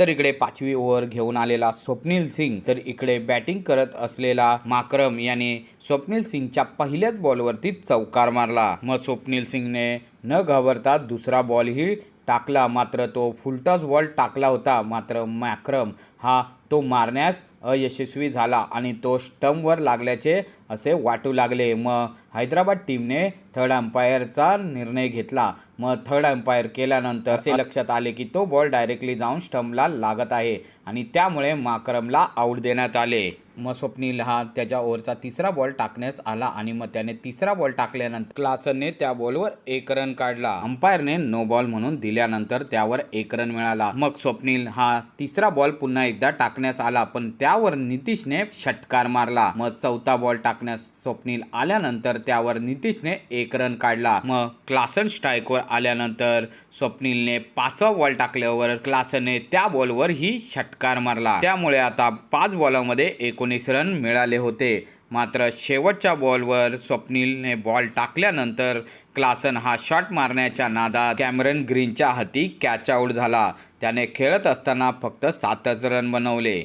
तर इकडे पाचवी ओव्हर घेऊन आलेला स्वप्नील सिंग तर इकडे बॅटिंग करत असलेला माक्रम याने स्वप्नील सिंगच्या पहिल्याच बॉलवरती चौकार मारला. मग स्वप्नील सिंगने न घाबरता दुसरा बॉलही टाकला. मात्र तो फुलटॉस बॉल टाकला होता. मात्र मॅक्रम हा तो मारण्यास अयशस्वी झाला आणि तो स्टंपवर लागल्याचे असे वाटू लागले. मग हैदराबाद टीमने थर्ड अंपायरचा निर्णय घेतला. मग थर्ड अंपायर केल्यानंतर असे लक्षात आले की तो बॉल डायरेक्टली जाऊन स्टंपला लागत आहे आणि त्यामुळे माक्रमला आऊट देण्यात आले. मग स्वप्नील हा त्याच्या ओव्हरचा तिसरा बॉल टाकण्यास आला आणि मग त्याने तिसरा बॉल टाकल्यानंतर क्लासनने त्या बॉलवर एक रन काढला. अंपायरने नो बॉल म्हणून दिल्यानंतर त्यावर एक रन मिळाला. मग स्वप्नील हा तिसरा बॉल पुन्हा एकदा टाकण्यास आला पण त्यावर नितीशने षटकार मारला. मग चौथा बॉल टाकण्यास स्वप्नील आल्यानंतर त्यावर नितीशने एक रन काढला. मग क्लासन स्ट्राईकवर आल्यानंतर स्वप्नीलने पाचवा बॉल टाकल्यावर क्लासनने त्या बॉलवर ही षटकार मारला. त्यामुळे आता पाच बॉलमध्ये एकूण एकोणीस रन मिळाले होते. मात्र शेवटच्या बॉलवर स्वप्नीलने बॉल टाकल्यानंतर क्लासन हा शॉट मारण्याच्या नादात कॅमरन ग्रीनच्या हाती कॅच आऊट झाला. त्याने खेळत असताना फक्त सातच रन बनवले.